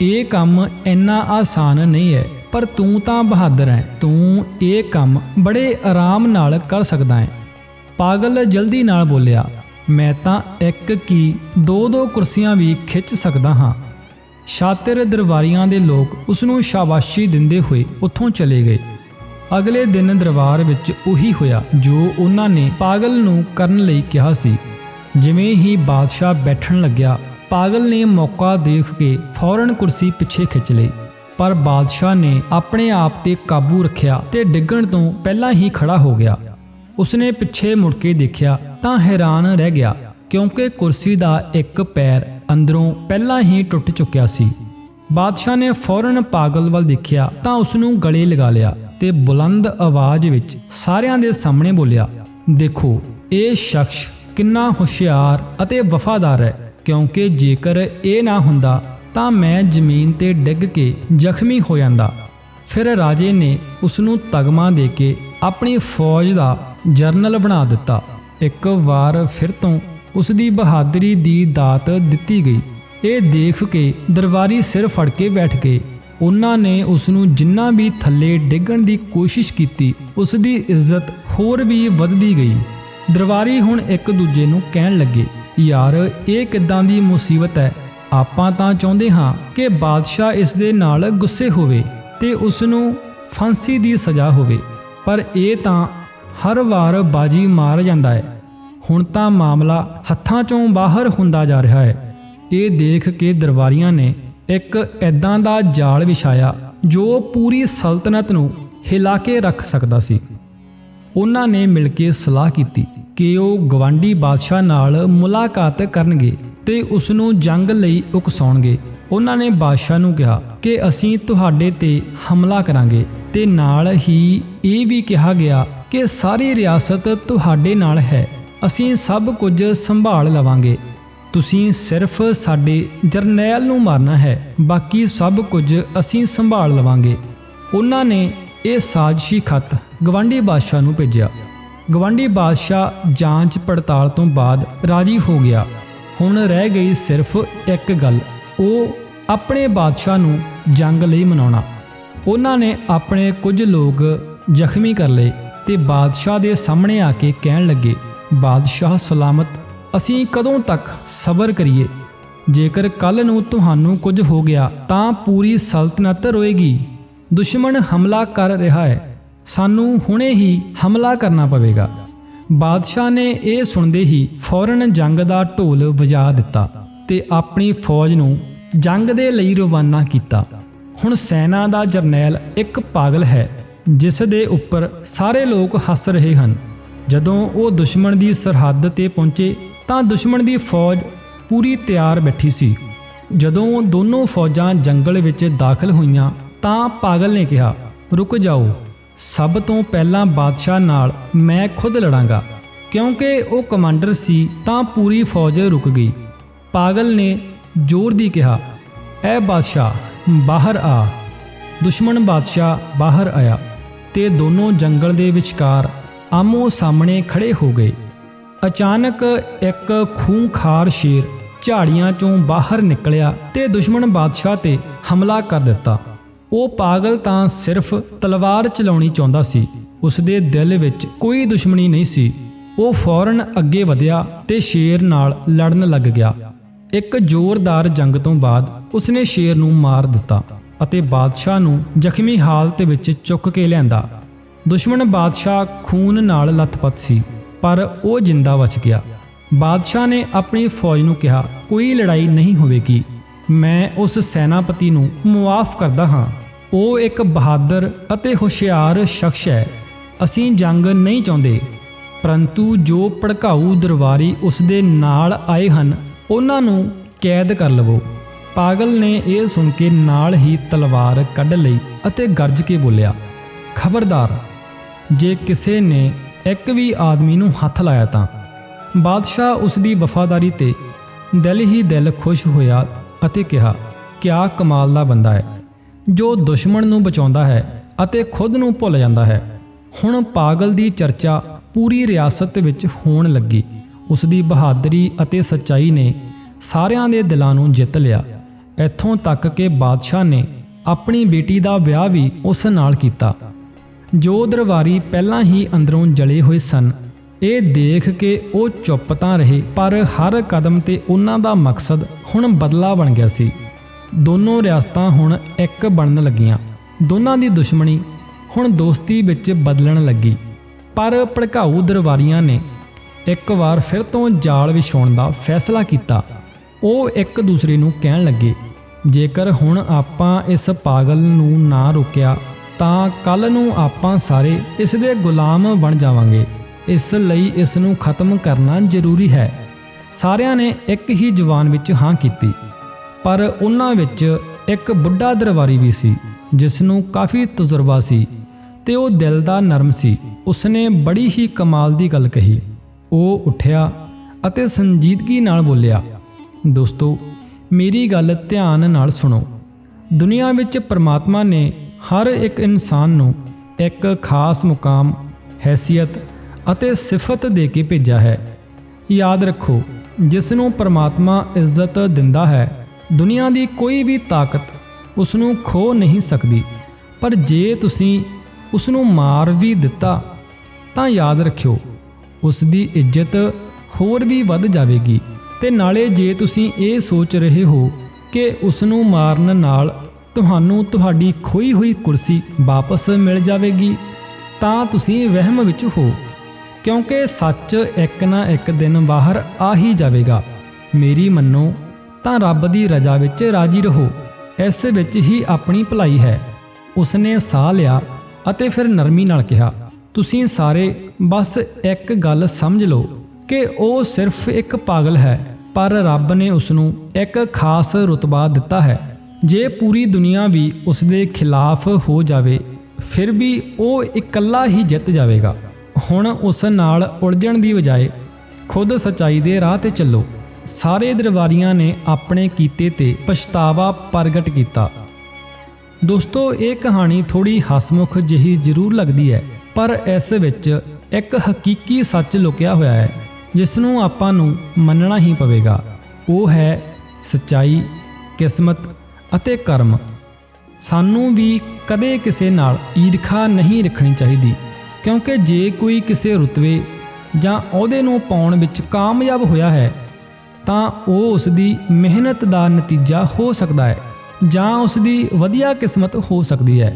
ਇਹ ਕੰਮ ਇੰਨਾ ਆਸਾਨ ਨਹੀਂ ਹੈ, ਪਰ ਤੂੰ ਤਾਂ ਬਹਾਦਰ ਹੈ। ਤੂੰ ਇਹ ਕੰਮ ਬੜੇ ਆਰਾਮ ਨਾਲ ਕਰ ਸਕਦਾ ਹੈ। ਪਾਗਲ ਜਲਦੀ ਨਾਲ ਬੋਲਿਆ, ਮੈਂ ਤਾਂ ਇੱਕ ਕੀ ਦੋ ਦੋ ਕੁਰਸੀਆਂ ਵੀ ਖਿੱਚ ਸਕਦਾ ਹਾਂ। ਸ਼ਾਤਿਰ ਦਰਬਾਰੀਆਂ ਦੇ ਲੋਕ ਉਸ ਨੂੰ ਸ਼ਾਬਾਸ਼ੀ ਦਿੰਦੇ ਹੋਏ ਉੱਥੋਂ ਚਲੇ ਗਏ। ਅਗਲੇ ਦਿਨ ਦਰਬਾਰ ਵਿੱਚ ਉਹੀ ਹੋਇਆ ਜੋ ਉਹਨਾਂ ਨੇ ਪਾਗਲ ਨੂੰ ਕਰਨ ਲਈ ਕਿਹਾ ਸੀ। ਜਿਵੇਂ ਹੀ ਬਾਦਸ਼ਾਹ ਬੈਠਣ ਲੱਗਿਆ, ਪਾਗਲ ਨੇ ਮੌਕਾ ਦੇਖ ਕੇ ਫੌਰਨ ਕੁਰਸੀ ਪਿੱਛੇ ਖਿੱਚ ਲਈ। ਪਰ ਬਾਦਸ਼ਾਹ ਨੇ ਆਪਣੇ ਆਪ ਤੇ ਕਾਬੂ ਰੱਖਿਆ ਤੇ ਡਿੱਗਣ ਤੋਂ ਪਹਿਲਾਂ ਹੀ ਖੜਾ ਹੋ ਗਿਆ। ਉਸਨੇ ਪਿੱਛੇ ਮੁੜ ਕੇ ਦੇਖਿਆ ਤਾਂ ਹੈਰਾਨ ਰਹਿ ਗਿਆ। ਕਿਉਂਕਿ ਕੁਰਸੀ ਦਾ ਇੱਕ ਪੈਰ ਅੰਦਰੋਂ ਪਹਿਲਾਂ ਹੀ ਟੁੱਟ ਚੁੱਕਿਆ ਸੀ। ਬਾਦਸ਼ਾਹ ਨੇ ਫੌਰਨ ਪਾਗਲ ਵੱਲ ਦੇਖਿਆ ਤਾਂ ਉਸ ਨੂੰ ਗਲੇ ਲਗਾ ਲਿਆ ਤੇ ਬੁਲੰਦ ਆਵਾਜ਼ ਵਿੱਚ ਸਾਰਿਆਂ ਦੇ ਸਾਹਮਣੇ ਬੋਲਿਆ, ਦੇਖੋ, ਇਹ ਸ਼ਖਸ ਕਿੰਨਾ ਹੁਸ਼ਿਆਰ ਅਤੇ ਵਫਾਦਾਰ ਹੈ, ਕਿਉਂਕਿ ਜੇਕਰ ਇਹ ਨਾ ਹੁੰਦਾ ਤਾਂ ਮੈਂ ਜ਼ਮੀਨ ਤੇ ਡਿੱਗ ਕੇ ਜ਼ਖਮੀ ਹੋ ਜਾਂਦਾ। ਫਿਰ ਰਾਜੇ ਨੇ ਉਸ ਨੂੰ ਤਗਮਾ ਦੇ ਕੇ ਆਪਣੀ ਫੌਜ ਦਾ ਜਰਨਲ ਬਣਾ ਦਿੱਤਾ। ਇੱਕ ਵਾਰ ਫਿਰ ਤੋਂ ਉਸ ਦੀ ਬਹਾਦਰੀ ਦੀ ਦਾਤ ਦਿੱਤੀ ਗਈ। ਇਹ ਦੇਖ ਕੇ ਦਰਬਾਰੀ ਸਿਰ ਫੜ ਕੇ ਬੈਠ ਗਏ। ਉਹਨਾਂ ਨੇ ਉਸ ਨੂੰ ਜਿੰਨਾ ਵੀ ਥੱਲੇ ਡਿੱਗਣ ਦੀ ਕੋਸ਼ਿਸ਼ ਕੀਤੀ ਉਸ ਦੀ ਇੱਜ਼ਤ ਹੋਰ ਵੀ ਵੱਧਦੀ ਗਈ। ਦਰਬਾਰੀ ਹੁਣ ਇੱਕ ਦੂਜੇ ਨੂੰ ਕਹਿਣ ਲੱਗੇ, ਯਾਰ, ਇਹ ਕਿੱਦਾਂ ਦੀ ਮੁਸੀਬਤ ਹੈ? ਆਪਾਂ ਤਾਂ ਚਾਹੁੰਦੇ ਹਾਂ ਕਿ ਬਾਦਸ਼ਾਹ ਇਸ ਦੇ ਨਾਲ ਗੁੱਸੇ ਹੋਵੇ ਤੇ ਉਸ ਨੂੰ ਫਾਂਸੀ ਦੀ ਸਜ਼ਾ ਹੋਵੇ। ਪਰ ਇਹ ਤਾਂ ਹਰ ਵਾਰ ਬਾਜੀ ਮਾਰ ਜਾਂਦਾ ਹੈ। ਹੁਣ ਤਾਂ ਮਾਮਲਾ ਹੱਥਾਂ ਚੋਂ ਬਾਹਰ ਹੁੰਦਾ ਜਾ ਰਿਹਾ ਹੈ। ਇਹ ਦੇਖ ਕੇ ਦਰਬਾਰੀਆਂ ਨੇ ਇੱਕ ਐਦਾਂ ਦਾ ਜਾਲ ਵਿਛਾਇਆ ਜੋ ਪੂਰੀ ਸਲਤਨਤ ਨੂੰ ਹਿਲਾ ਕੇ ਰੱਖ ਸਕਦਾ ਸੀ। ਉਹਨਾਂ ਨੇ ਮਿਲ ਕੇ ਸਲਾਹ ਕੀਤੀ ਕਿ ਉਹ ਗਵਾਂਡੀ ਬਾਦਸ਼ਾਹ ਨਾਲ ਮੁਲਾਕਾਤ ਕਰਨਗੇ ਤੇ ਉਸ ਨੂੰ ਜੰਗ ਲਈ ਉਕਸਾਉਣਗੇ। ਉਹਨਾਂ ਨੇ ਬਾਦਸ਼ਾਹ ਨੂੰ ਕਿਹਾ ਕਿ ਅਸੀਂ ਤੁਹਾਡੇ ਤੇ ਹਮਲਾ ਕਰਾਂਗੇ ਤੇ ਨਾਲ ਹੀ ਇਹ ਵੀ ਕਿਹਾ ਗਿਆ ਕਿ ਸਾਰੀ ਰਿਆਸਤ ਤੁਹਾਡੇ ਨਾਲ ਹੈ। ਅਸੀਂ ਸਭ ਕੁਝ ਸੰਭਾਲ ਲਵਾਂਗੇ। ਤੁਸੀਂ ਸਿਰਫ ਸਾਡੇ ਜਰਨੈਲ ਨੂੰ ਮਾਰਨਾ ਹੈ, ਬਾਕੀ ਸਭ ਕੁਝ ਅਸੀਂ ਸੰਭਾਲ ਲਵਾਂਗੇ। ਉਹਨਾਂ ਨੇ ਇਹ ਸਾਜ਼ਿਸ਼ੀ ਖਤ ਗਵਾਂਡੀ ਬਾਦਸ਼ਾਹ ਨੂੰ ਭੇਜਿਆ। ਗਵਾਂਡੀ ਬਾਦਸ਼ਾਹ ਜਾਂਚ ਪੜਤਾਲ ਤੋਂ ਬਾਅਦ ਰਾਜੀ ਹੋ ਗਿਆ। ਹੁਣ ਰਹਿ ਗਈ ਸਿਰਫ ਇੱਕ ਗੱਲ, ਉਹ ਆਪਣੇ ਬਾਦਸ਼ਾਹ ਨੂੰ ਜੰਗ ਲਈ ਮਨਾਉਣਾ। ਉਹਨਾਂ ਨੇ ਆਪਣੇ ਕੁਝ ਲੋਕ ਜ਼ਖਮੀ ਕਰ ਲਏ ਤੇ ਬਾਦਸ਼ਾਹ ਦੇ ਸਾਹਮਣੇ ਆ ਕੇ ਕਹਿਣ ਲੱਗੇ ਬਾਦਸ਼ਾਹ ਸਲਾਮਤ, ਅਸੀਂ ਕਦੋਂ ਤੱਕ ਸਬਰ ਕਰੀਏ? ਜੇਕਰ ਕੱਲ ਨੂੰ ਤੁਹਾਨੂੰ ਕੁਝ ਹੋ ਗਿਆ, ਤਾਂ ਪੂਰੀ ਸਲਤਨਤ ਰੋਏਗੀ। ਦੁਸ਼ਮਣ ਹਮਲਾ ਕਰ ਰਿਹਾ ਹੈ। ਸਾਨੂੰ ਹੁਣੇ ਹੀ ਹਮਲਾ ਕਰਨਾ ਪਵੇਗਾ। ਬਾਦਸ਼ਾਹ ਨੇ ਇਹ ਸੁਣਦੇ ਹੀ ਫੌਰਨ ਜੰਗ ਦਾ ਢੋਲ ਵਜਾ ਦਿੱਤਾ ਤੇ ਆਪਣੀ ਫੌਜ ਨੂੰ ਜੰਗ ਦੇ ਲਈ ਰਵਾਨਾ ਕੀਤਾ। ਹੁਣ ਸੈਨਾ ਦਾ ਜਰਨੈਲ ਇੱਕ ਪਾਗਲ ਹੈ, ਜਿਸ ਦੇ ਉੱਪਰ ਸਾਰੇ ਲੋਕ ਹੱਸ ਰਹੇ ਹਨ। ਜਦੋਂ ਉਹ ਦੁਸ਼ਮਣ ਦੀ ਸਰਹੱਦ ਤੇ ਪਹੁੰਚੇ ਤਾਂ ਦੁਸ਼ਮਣ ਦੀ ਫੌਜ ਪੂਰੀ ਤਿਆਰ ਬੈਠੀ ਸੀ। ਜਦੋਂ ਦੋਨੋਂ ਫੌਜਾਂ ਜੰਗਲ ਵਿੱਚ ਦਾਖਲ ਹੋਈਆਂ ਤਾਂ ਪਾਗਲ ਨੇ ਕਿਹਾ, ਰੁਕ ਜਾਓ, ਸਭ ਤੋਂ ਪਹਿਲਾਂ ਬਾਦਸ਼ਾਹ ਨਾਲ ਮੈਂ ਖੁਦ ਲੜਾਂਗਾ। ਕਿਉਂਕਿ ਉਹ ਕਮਾਂਡਰ ਸੀ ਤਾਂ ਪੂਰੀ ਫੌਜ ਰੁਕ ਗਈ। ਪਾਗਲ ਨੇ ਜ਼ੋਰ ਦੀ ਕਿਹਾ, ਐ ਬਾਦਸ਼ਾਹ, ਬਾਹਰ ਆ। ਦੁਸ਼ਮਣ ਬਾਦਸ਼ਾਹ ਬਾਹਰ ਆਇਆ ਤੇ ਦੋਨੋਂ ਜੰਗਲ ਦੇ ਵਿਚਕਾਰ ਆਮੋ ਸਾਹਮਣੇ ਖੜੇ ਹੋ ਗਏ। ਅਚਾਨਕ ਇੱਕ ਖੂੰਖਾਰ ਸ਼ੇਰ ਝਾੜੀਆਂ ਚੋਂ ਬਾਹਰ ਨਿਕਲਿਆ ਤੇ ਦੁਸ਼ਮਣ ਬਾਦਸ਼ਾਹ ਤੇ ਹਮਲਾ ਕਰ ਦਿੱਤਾ। ਉਹ ਪਾਗਲ ਤਾਂ ਸਿਰਫ ਤਲਵਾਰ ਚਲਾਉਣੀ ਚਾਹੁੰਦਾ ਸੀ। ਉਸ ਦੇ ਦਿਲ ਵਿੱਚ ਕੋਈ ਦੁਸ਼ਮਣੀ ਨਹੀਂ ਸੀ। ਉਹ ਫੌਰਨ ਅੱਗੇ ਵਧਿਆ ਤੇ ਸ਼ੇਰ ਨਾਲ ਲੜਨ ਲੱਗ ਗਿਆ। ਇੱਕ ਜ਼ੋਰਦਾਰ ਜੰਗ ਤੋਂ ਬਾਅਦ ਉਸਨੇ ਸ਼ੇਰ ਨੂੰ ਮਾਰ ਦਿੱਤਾ ਅਤੇ ਬਾਦਸ਼ਾਹ ਨੂੰ ਜ਼ਖਮੀ ਹਾਲਤ ਵਿੱਚ ਚੁੱਕ ਕੇ ਲਿਆਂਦਾ। ਦੁਸ਼ਮਣ ਬਾਦਸ਼ਾਹ ਖੂਨ ਨਾਲ ਲੱਥਪੱਥ ਸੀ, ਪਰ ਉਹ ਜਿੰਦਾ ਬਚ ਗਿਆ। ਬਾਦਸ਼ਾਹ ਨੇ ਆਪਣੀ ਫੌਜ ਨੂੰ ਕਿਹਾ, ਕੋਈ ਲੜਾਈ ਨਹੀਂ ਹੋਵੇਗੀ। ਮੈਂ ਉਸ ਸੈਨਾਪਤੀ ਨੂੰ ਮੁਆਫ ਕਰਦਾ ਹਾਂ। ਉਹ ਇੱਕ ਬਹਾਦਰ ਅਤੇ ਹੁਸ਼ਿਆਰ ਸ਼ਖਸ ਹੈ। ਅਸੀਂ ਜੰਗ ਨਹੀਂ ਚਾਹੁੰਦੇ। ਪਰੰਤੂ ਜੋ ਭੜਕਾਊ ਦਰਬਾਰੀ ਉਸ ਦੇ ਨਾਲ ਆਏ ਹਨ, ਉਹਨਾਂ ਨੂੰ ਕੈਦ ਕਰ ਲਵੋ। ਪਾਗਲ ਨੇ ਇਹ ਸੁਣ ਕੇ ਨਾਲ ਹੀ ਤਲਵਾਰ ਕੱਢ ਲਈ ਅਤੇ ਗਰਜ ਕੇ ਬੋਲਿਆ, ਖਬਰਦਾਰ ਜੇ ਕਿਸੇ ਨੇ ਇੱਕ ਵੀ ਆਦਮੀ ਨੂੰ ਹੱਥ ਲਾਇਆ ਤਾਂ। ਬਾਦਸ਼ਾਹ ਉਸ ਦੀ ਵਫਾਦਾਰੀ ਤੇ ਦਿਲ ਹੀ ਦਿਲ ਖੁਸ਼ ਹੋਇਆ ਅਤੇ ਕਿਹਾ, ਕਿਆ ਕਮਾਲ ਦਾ ਬੰਦਾ ਹੈ, ਜੋ ਦੁਸ਼ਮਣ ਨੂੰ ਬਚਾਉਂਦਾ ਹੈ ਅਤੇ ਖੁਦ ਨੂੰ ਭੁੱਲ ਜਾਂਦਾ ਹੈ। ਹੁਣ ਪਾਗਲ ਦੀ ਚਰਚਾ ਪੂਰੀ ਰਿਆਸਤ ਵਿੱਚ ਹੋਣ ਲੱਗੀ। ਉਸ ਦੀ ਬਹਾਦਰੀ ਅਤੇ ਸੱਚਾਈ ਨੇ ਸਾਰਿਆਂ ਦੇ ਦਿਲਾਂ ਨੂੰ ਜਿੱਤ ਲਿਆ। ਇੱਥੋਂ ਤੱਕ ਕਿ ਬਾਦਸ਼ਾਹ ਨੇ ਆਪਣੀ ਬੇਟੀ ਦਾ ਵਿਆਹ ਵੀ ਉਸ ਨਾਲ ਕੀਤਾ। ਜੋ ਦਰਬਾਰੀ ਪਹਿਲਾਂ ਹੀ ਅੰਦਰੋਂ ਜਲੇ ਹੋਏ ਸਨ। ਇਹ ਦੇਖ ਕੇ ਉਹ ਚੁੱਪ ਤਾਂ ਰਹੇ, ਪਰ ਹਰ ਕਦਮ ਤੇ ਉਹਨਾਂ ਦਾ ਮਕਸਦ ਹੁਣ ਬਦਲਾ ਬਣ ਗਿਆ ਸੀ। ਦੋਨੋਂ ਰਿਆਸਤਾਂ ਹੁਣ ਇੱਕ ਬਣਨ ਲੱਗੀਆਂ। ਦੋਨਾਂ ਦੀ ਦੁਸ਼ਮਣੀ ਹੁਣ ਦੋਸਤੀ ਵਿੱਚ ਬਦਲਣ ਲੱਗੀ। ਪਰ ਭੜਕਾਊ ਦਰਬਾਰੀਆਂ ਨੇ ਇੱਕ ਵਾਰ ਫਿਰ ਤੋਂ ਜਾਲ ਵਿਛਾਉਣ ਦਾ ਫੈਸਲਾ ਕੀਤਾ। ਉਹ ਇੱਕ ਦੂਸਰੇ ਨੂੰ ਕਹਿਣ ਲੱਗੇ, ਜੇਕਰ ਹੁਣ ਆਪਾਂ ਇਸ ਪਾਗਲ ਨੂੰ ਨਾ ਰੋਕਿਆ ਤਾਂ ਕੱਲ ਨੂੰ ਆਪਾਂ ਸਾਰੇ ਇਸ ਦੇ ਗੁਲਾਮ ਬਣ ਜਾਵਾਂਗੇ। ਇਸ ਲਈ ਇਸ ਨੂੰ ਖਤਮ ਕਰਨਾ ਜ਼ਰੂਰੀ ਹੈ। ਸਾਰਿਆਂ ਨੇ ਇੱਕ ਹੀ ਜਵਾਨ ਵਿੱਚ ਹਾਂ ਕੀਤੀ। ਪਰ ਉਹਨਾਂ ਵਿੱਚ ਇੱਕ ਬੁੱਢਾ ਦਰਬਾਰੀ ਵੀ ਸੀ, ਜਿਸ ਨੂੰ ਕਾਫੀ ਤਜਰਬਾ ਸੀ ਤੇ ਉਹ ਦਿਲ ਦਾ ਨਰਮ ਸੀ। ਉਸਨੇ ਬੜੀ ਹੀ ਕਮਾਲ ਦੀ ਗੱਲ ਕਹੀ। ਉਹ ਉੱਠਿਆ ਅਤੇ ਸੰਜੀਦਗੀ ਨਾਲ ਬੋਲਿਆ, ਦੋਸਤੋ, ਮੇਰੀ ਗੱਲ ਧਿਆਨ ਨਾਲ ਸੁਣੋ। ਦੁਨੀਆ ਵਿੱਚ ਪਰਮਾਤਮਾ ਨੇ ਹਰ ਇੱਕ ਇਨਸਾਨ ਨੂੰ ਇੱਕ ਖਾਸ ਮੁਕਾਮ ਹੈਸੀਅਤ ਅਤੇ ਸਿਫਤ ਦੇ ਕੇ ਭੇਜਿਆ ਹੈ। ਯਾਦ ਰੱਖੋ, ਜਿਸ ਨੂੰ ਪਰਮਾਤਮਾ ਇੱਜ਼ਤ ਦਿੰਦਾ ਹੈ, ਦੁਨੀਆ ਦੀ ਕੋਈ ਵੀ ਤਾਕਤ ਉਸ ਨੂੰ ਖੋ ਨਹੀਂ ਸਕਦੀ। ਪਰ ਜੇ ਤੁਸੀਂ ਉਸ ਨੂੰ ਮਾਰ ਵੀ ਦਿੱਤਾ, ਤਾਂ ਯਾਦ ਰੱਖਿਓ, ਉਸ ਦੀ ਇੱਜ਼ਤ ਹੋਰ ਵੀ ਵੱਧ ਜਾਵੇਗੀ। ਤੇ ਨਾਲੇ ਜੇ ਤੁਸੀਂ ਇਹ ਸੋਚ ਰਹੇ ਹੋ ਕਿ ਉਸ ਨੂੰ ਮਾਰਨ ਨਾਲ ਤੁਹਾਨੂੰ ਤੁਹਾਡੀ ਖੋਈ ਹੋਈ ਕੁਰਸੀ ਵਾਪਸ ਮਿਲ ਜਾਵੇਗੀ, ਤਾਂ ਤੁਸੀਂ ਵਹਿਮ ਵਿੱਚ ਹੋ, ਕਿਉਂਕਿ ਸੱਚ ਇੱਕ ਨਾ ਇੱਕ ਦਿਨ ਬਾਹਰ ਆ ਹੀ ਜਾਵੇਗਾ। ਮੇਰੀ ਮੰਨੋ, ਤਾਂ ਰੱਬ ਦੀ ਰਜ਼ਾ ਵਿੱਚ ਰਾਜੀ ਰਹੋ, ਇਸ ਵਿੱਚ ਹੀ ਆਪਣੀ ਭਲਾਈ ਹੈ। ਉਸਨੇ ਸਾਹ ਲਿਆ ਅਤੇ ਫਿਰ ਨਰਮੀ ਨਾਲ ਕਿਹਾ, ਤੁਸੀਂ ਸਾਰੇ ਬਸ ਇੱਕ ਗੱਲ ਸਮਝ ਲਓ ਕਿ ਉਹ ਸਿਰਫ ਇੱਕ ਪਾਗਲ ਹੈ, ਪਰ ਰੱਬ ਨੇ ਉਸ ਨੂੰ ਇੱਕ ਖਾਸ ਰੁਤਬਾ ਦਿੱਤਾ ਹੈ। ਜੇ ਪੂਰੀ ਦੁਨੀਆ ਵੀ ਉਸ ਦੇ ਖਿਲਾਫ ਹੋ ਜਾਵੇ, ਫਿਰ ਵੀ ਉਹ ਇਕੱਲਾ ਹੀ ਜਿੱਤ ਜਾਵੇਗਾ। ਹੁਣ ਉਸ ਨਾਲ ਉਲਝਣ ਦੀ ਬਜਾਏ ਖੁਦ ਸਚਾਈ ਦੇ ਰਾਹ ਤੇ ਚੱਲੋ। ਸਾਰੇ ਦਰਬਾਰੀਆਂ ਨੇ ਆਪਣੇ ਕੀਤੇ ਤੇ ਪਛਤਾਵਾ ਪ੍ਰਗਟ ਕੀਤਾ। ਦੋਸਤੋ, ਇਹ ਕਹਾਣੀ ਥੋੜੀ ਹਸਮੁਖ ਜਿਹੀ ਜ਼ਰੂਰ ਲੱਗਦੀ ਹੈ, ਪਰ ਇਸ ਵਿੱਚ ਇੱਕ ਹਕੀਕੀ ਸੱਚ ਲੁਕਿਆ ਹੋਇਆ ਹੈ, ਜਿਸ ਨੂੰ ਆਪਾਂ ਨੂੰ ਮੰਨਣਾ ਹੀ ਪਵੇਗਾ। ਉਹ ਹੈ ਸਚਾਈ, ਕਿਸਮਤ ਅਤੇ ਕਰਮ। ਸਾਨੂੰ ਵੀ ਕਦੇ ਕਿਸੇ ਨਾਲ ਈਰਖਾ ਨਹੀਂ ਰੱਖਣੀ ਚਾਹੀਦੀ, ਕਿਉਂਕਿ ਜੇ ਕੋਈ ਕਿਸੇ ਰੁਤਬੇ ਜਾਂ ਅਹੁਦੇ ਨੂੰ ਪਾਉਣ ਵਿੱਚ ਕਾਮਯਾਬ ਹੋਇਆ ਹੈ, ਤਾਂ ਉਹ ਉਸ ਦੀ ਮਿਹਨਤ ਦਾ ਨਤੀਜਾ ਹੋ ਸਕਦਾ ਹੈ ਜਾਂ ਉਸ ਦੀ ਵਧੀਆ ਕਿਸਮਤ ਹੋ ਸਕਦੀ ਹੈ,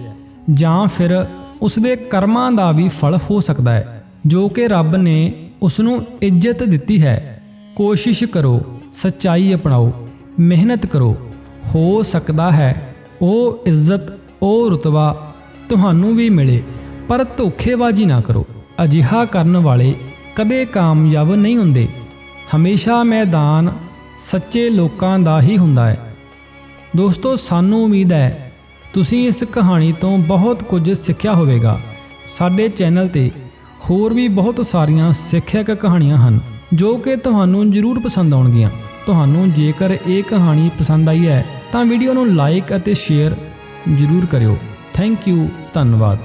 ਜਾਂ ਫਿਰ ਉਸ ਦੇ ਕਰਮਾਂ ਦਾ ਵੀ ਫਲ ਹੋ ਸਕਦਾ ਹੈ, ਜੋ ਕਿ ਰੱਬ ਨੇ ਉਸ ਨੂੰ ਇੱਜ਼ਤ ਦਿੱਤੀ ਹੈ। ਕੋਸ਼ਿਸ਼ ਕਰੋ, ਸੱਚਾਈ ਅਪਣਾਓ, ਮਿਹਨਤ ਕਰੋ। ਹੋ ਸਕਦਾ ਹੈ। ਉਹ ਇੱਜ਼ਤ ਉਹ ਰਤਬਾ ਤੁਹਾਨੂੰ ਵੀ ਮਿਲੇ, ਪਰ ਧੋਖੇਬਾਜ਼ੀ ਨਾ ਕਰੋ। ਅਜਿਹਾ ਕਰਨ ਵਾਲੇ ਕਦੇ ਕਾਮਯਾਬ ਨਹੀਂ ਹੁੰਦੇ। ਹਮੇਸ਼ਾ ਮੈਦਾਨ ਸੱਚੇ ਲੋਕਾਂ ਦਾ ਹੀ ਹੁੰਦਾ ਹੈ। ਦੋਸਤੋ, ਸਾਨੂੰ ਉਮੀਦ ਹੈ, ਤੁਸੀਂ ਇਸ ਕਹਾਣੀ ਤੋਂ ਬਹੁਤ ਕੁਝ ਸਿੱਖਿਆ ਹੋਵੇਗਾ। ਸਾਡੇ ਚੈਨਲ ਤੇ ਹੋਰ ਵੀ ਬਹੁਤ ਸਾਰੀਆਂ ਸਿੱਖਿਅਕ ਕਹਾਣੀਆਂ ਹਨ, ਜੋ ਕਿ ਤੁਹਾਨੂੰ ਜ਼ਰੂਰ ਪਸੰਦ ਆਉਣਗੀਆਂ। ਤੁਹਾਨੂੰ ਜੇਕਰ ਇਹ ਕਹਾਣੀ ਪਸੰਦ ਆਈ ਹੈ ਤਾਂ ਵੀਡੀਓ ਨੂੰ ਲਾਈਕ ਅਤੇ ਸ਼ੇਅਰ ਜ਼ਰੂਰ ਕਰਿਓ। ਥੈਂਕ ਯੂ, ਧੰਨਵਾਦ।